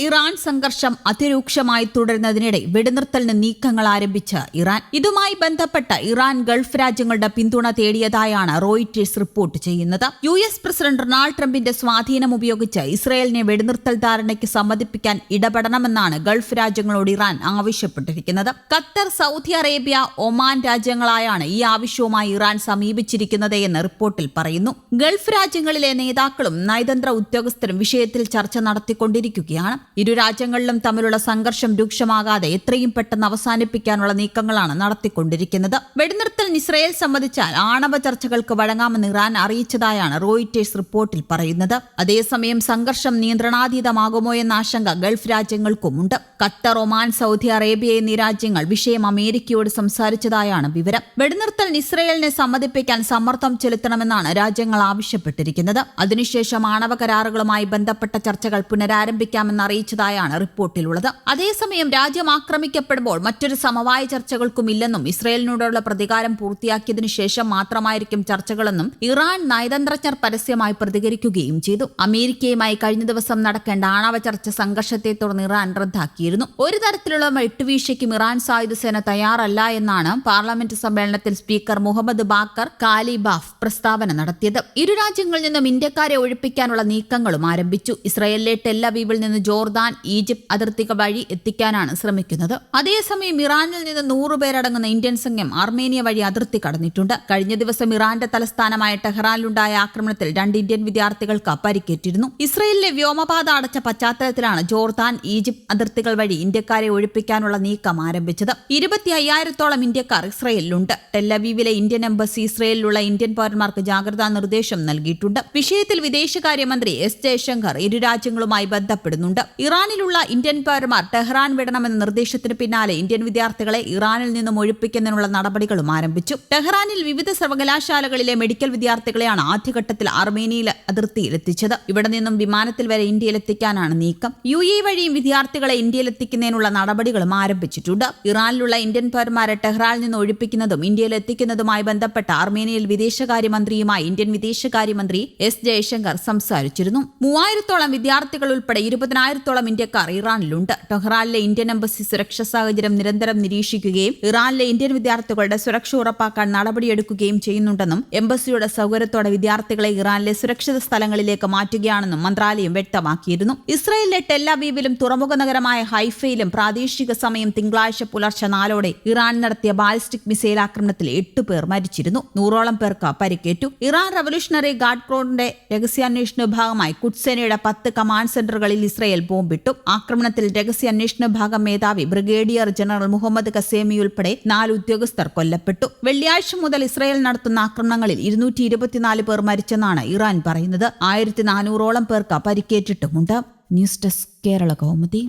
Iran സംഘർഷം അതിരൂക്ഷമായി തുടരുന്നതിനിടെ വെടിനിർത്തലിന് നീക്കങ്ങൾ ആരംഭിച്ച ഇറാൻ. ഇതുമായി ബന്ധപ്പെട്ട് ഇറാൻ ഗൾഫ് രാജ്യങ്ങളുടെ പിന്തുണ തേടിയതായാണ് റോയിറ്റേഴ്സ് റിപ്പോർട്ട് ചെയ്യുന്നത്. യു എസ് പ്രസിഡന്റ് ഡൊണാൾഡ് ട്രംപിന്റെ സ്വാധീനം ഉപയോഗിച്ച് ഇസ്രയേലിനെ വെടിനിർത്തൽ ധാരണയ്ക്ക് സമ്മതിപ്പിക്കാൻ ഇടപെടണമെന്നാണ് ഗൾഫ് രാജ്യങ്ങളോട് ഇറാൻ ആവശ്യപ്പെട്ടിരിക്കുന്നത്. ഖത്തർ സൗദി അറേബ്യ ഒമാൻ രാജ്യങ്ങളായാണ് ഈ ആവശ്യവുമായി ഇറാൻ സമീപിച്ചിരിക്കുന്നത് എന്ന് റിപ്പോർട്ടിൽ പറയുന്നു. ഗൾഫ് രാജ്യങ്ങളിലെ നേതാക്കളും നയതന്ത്ര ഉദ്യോഗസ്ഥരും വിഷയത്തിൽ ചർച്ച നടത്തിക്കൊണ്ടിരിക്കുകയാണ്. ഇരു രാജ്യങ്ങളിലും തമ്മിലുള്ള സംഘർഷം രൂക്ഷമാകാതെ എത്രയും പെട്ടെന്ന് അവസാനിപ്പിക്കാനുള്ള നീക്കങ്ങളാണ് നടത്തിക്കൊണ്ടിരിക്കുന്നത്. വെടിനിർത്തൽ ഇസ്രയേൽ സംബന്ധിച്ചാൽ ആണവ ചർച്ചകൾക്ക് വഴങ്ങാമെന്ന് ഇറാൻ അറിയിച്ചതായാണ് റോയിറ്റേഴ്സ് റിപ്പോർട്ടിൽ പറയുന്നത്. അതേസമയം സംഘർഷം നിയന്ത്രണാതീതമാകുമോ എന്ന ആശങ്ക ഗൾഫ് രാജ്യങ്ങൾക്കുമുണ്ട്. ഖത്തർ ഒമാൻ സൗദി അറേബ്യ എന്നീ രാജ്യങ്ങൾ വിഷയം അമേരിക്കയോട് സംസാരിച്ചതായാണ് വിവരം. വെടിനിർത്തൽ ഇസ്രയേലിനെ സമ്മതിപ്പിക്കാൻ സമ്മർദ്ദം ചെലുത്തണമെന്നാണ് രാജ്യങ്ങൾ ആവശ്യപ്പെട്ടിരിക്കുന്നത്. അതിനുശേഷം ആണവ കരാറുകളുമായി ബന്ധപ്പെട്ട ചർച്ചകൾ പുനരാരംഭിക്കാമെന്ന് അറിയിച്ചതായാണ് റിപ്പോർട്ടിലുള്ളത്. അതേസമയം രാജ്യം ആക്രമിക്കപ്പെടുമ്പോൾ മറ്റൊരു സമവായ ചർച്ചകൾക്കും ഇല്ലെന്നും ഇസ്രയേലിനോടുള്ള പ്രതികാരം പൂർത്തിയാക്കിയതിനു ശേഷം മാത്രമായിരിക്കും ചർച്ചകളെന്നും ഇറാൻ നയതന്ത്രജ്ഞർ പരസ്യമായി പ്രതികരിക്കുകയും ചെയ്തു. അമേരിക്കയുമായി കഴിഞ്ഞ ദിവസം നടക്കേണ്ട ആണവ ചർച്ച സംഘർഷത്തെ തുടർന്ന് ഇറാൻ റദ്ദാക്കിയിരുന്നു. ഒരു തരത്തിലുള്ള വിട്ടുവീഴ്ചയ്ക്കും ഇറാൻ സായുധ സേന തയ്യാറല്ല എന്നാണ് പാർലമെന്റ് സമ്മേളനത്തിൽ സ്പീക്കർ മുഹമ്മദ് ബാക്കർ കാലിബാഫ് പ്രസ്താവന നടത്തിയത്. ഇരു രാജ്യങ്ങളിൽ നിന്നും ഇന്ത്യക്കാരെ ഒഴിപ്പിക്കാനുള്ള നീക്കങ്ങളും ആരംഭിച്ചു. ഇസ്രയേലിലെ ടെല്ലവീവിൽ നിന്ന് ജോർദാൻ ഈജിപ്ത് അതിർത്തിക വഴി എത്തിക്കാനാണ് ശ്രമിക്കുന്നത്. അതേസമയം ഇറാനിൽ നിന്ന് നൂറുപേരടങ്ങുന്ന ഇന്ത്യൻ സംഘം ആർമേനിയ വഴി അതിർത്തി കടന്നിട്ടുണ്ട്. കഴിഞ്ഞ ദിവസം ഇറാന്റെ തലസ്ഥാനമായ ടെഹ്റാനിലുണ്ടായ ആക്രമണത്തിൽ രണ്ട് ഇന്ത്യൻ വിദ്യാർത്ഥികൾക്ക് പരിക്കേറ്റിരുന്നു. ഇസ്രയേലിലെ വ്യോമപാത അടച്ച പശ്ചാത്തലത്തിലാണ് ജോർദാൻ ഈജിപ്ത് അതിർത്തികൾ വഴി ഇന്ത്യക്കാരെ ഒഴിപ്പിക്കാനുള്ള നീക്കം ആരംഭിച്ചത്. ഇരുപത്തി അയ്യായിരത്തോളം ഇന്ത്യക്കാർ ഇസ്രയേലിലുണ്ട്. ടെല്ലവീവിലെ ഇന്ത്യൻ എംബസി ഇസ്രയേലിലുള്ള ഇന്ത്യൻ പൗരന്മാർക്ക് ജാഗ്രതാ നിർദ്ദേശം നൽകിയിട്ടുണ്ട്. വിഷയത്തിൽ വിദേശകാര്യമന്ത്രി എസ് ജയശങ്കർ ഇരു രാജ്യങ്ങളുമായി ബന്ധപ്പെടുന്നുണ്ട്. ഇറാനിലുള്ള ഇന്ത്യൻ പൗരന്മാർ ടെഹ്റാൻ വിടണമെന്ന നിർദ്ദേശത്തിന് പിന്നാലെ ഇന്ത്യൻ വിദ്യാർത്ഥികളെ ഇറാനിൽ നിന്നും ഒഴിപ്പിക്കുന്നതിനുള്ള നടപടികളും ആരംഭിച്ചു. ടെഹ്റാനിൽ വിവിധ സർവകലാശാലകളിലെ മെഡിക്കൽ വിദ്യാർത്ഥികളെയാണ് ആദ്യഘട്ടത്തിൽ അർമേനിയയിലെ അതിർത്തിയിൽ എത്തിച്ചത് ഇവിടെ നിന്നും വിമാനത്തിൽ വരെ ഇന്ത്യയിലെത്തിക്കാനാണ് നീക്കം. യു എ വഴിയും വിദ്യാർത്ഥികളെ ഇന്ത്യയിലെത്തിക്കുന്നതിനുള്ള നടപടികളും ആരംഭിച്ചിട്ടുണ്ട്. ഇറാനിലുള്ള ഇന്ത്യൻ പൗരന്മാരെ ടെഹ്റാനിൽ നിന്ന് ഒഴിപ്പിക്കുന്നതും ഇന്ത്യയിൽ എത്തിക്കുന്നതുമായി ബന്ധപ്പെട്ട അർമേനിയയിൽ വിദേശകാര്യമന്ത്രിയുമായി ഇന്ത്യൻ വിദേശകാര്യമന്ത്രി എസ് ജയശങ്കർ സംസാരിച്ചിരുന്നു. മൂവായിരത്തോളം വിദ്യാർത്ഥികൾ ഉൾപ്പെടെ ഇരുപതിനായിരത്തോളം ഇന്ത്യക്കാർ ഇറാനിലുണ്ട്. ടെഹ്റാനിലെ ഇന്ത്യൻ എംബസി സുരക്ഷാ സാഹചര്യം നിരന്തരം നിരീക്ഷിക്കുകയും ഇറാനിലെ ഇന്ത്യൻ വിദ്യാർത്ഥികളുടെ സുരക്ഷ ഉറപ്പാക്കാൻ നടപടിയെടുക്കുകയും ചെയ്യുന്നുണ്ടെന്നും എംബസിയുടെ സൗകര്യത്തോടെ വിദ്യാർത്ഥികളെ ഇറാനിലെ സുരക്ഷിത സ്ഥലങ്ങളിലേക്ക് മാറ്റുകയാണെന്നും മന്ത്രാലയം വ്യക്തമാക്കിയിരുന്നു. ഇസ്രയേലിലെ ടെല്ലവീവിലും തുറമുഖ നഗരമായ ഹൈഫയിലും പ്രാദേശിക സമയം തിങ്കളാഴ്ച പുലർച്ചെ നാലോടെ ഇറാൻ നടത്തിയ ബാലിസ്റ്റിക് മിസൈൽ ആക്രമണത്തിൽ എട്ട് പേർ മരിച്ചിരുന്നു. നൂറോളം പേർക്ക് പരിക്കേറ്റു. ഇറാൻ റവല്യൂഷണറി ഗാർഡ് ക്രോണിന്റെ രഹസ്യാന്വേഷണ വിഭാഗമായി കുട്സേനയുടെ പത്ത് കമാൻഡ് സെന്ററുകളിൽ ഇസ്രയേൽ ബോംബിട്ടു ആക്രമണത്തിൽ രഹസ്യ അന്വേഷണ വിഭാഗം മേധാവി ബ്രിഗേഡിയർ ജനറൽ മുഹമ്മദ് കസേമി ഉൾപ്പെടെ നാല് ഉദ്യോഗസ്ഥർ കൊല്ലപ്പെട്ടു. വെള്ളിയാഴ്ച മുതൽ ഇസ്രായേൽ നടത്തുന്ന ആക്രമണങ്ങളിൽ ഇരുന്നൂറ്റി ഇരുപത്തിനാല് പേർ മരിച്ചെന്നാണ് ഇറാൻ പറയുന്നത്. ആയിരത്തി നാനൂറോളം പേർക്ക് പരിക്കേറ്റിട്ടുമുണ്ട്. News desk Kerala Kaumudi.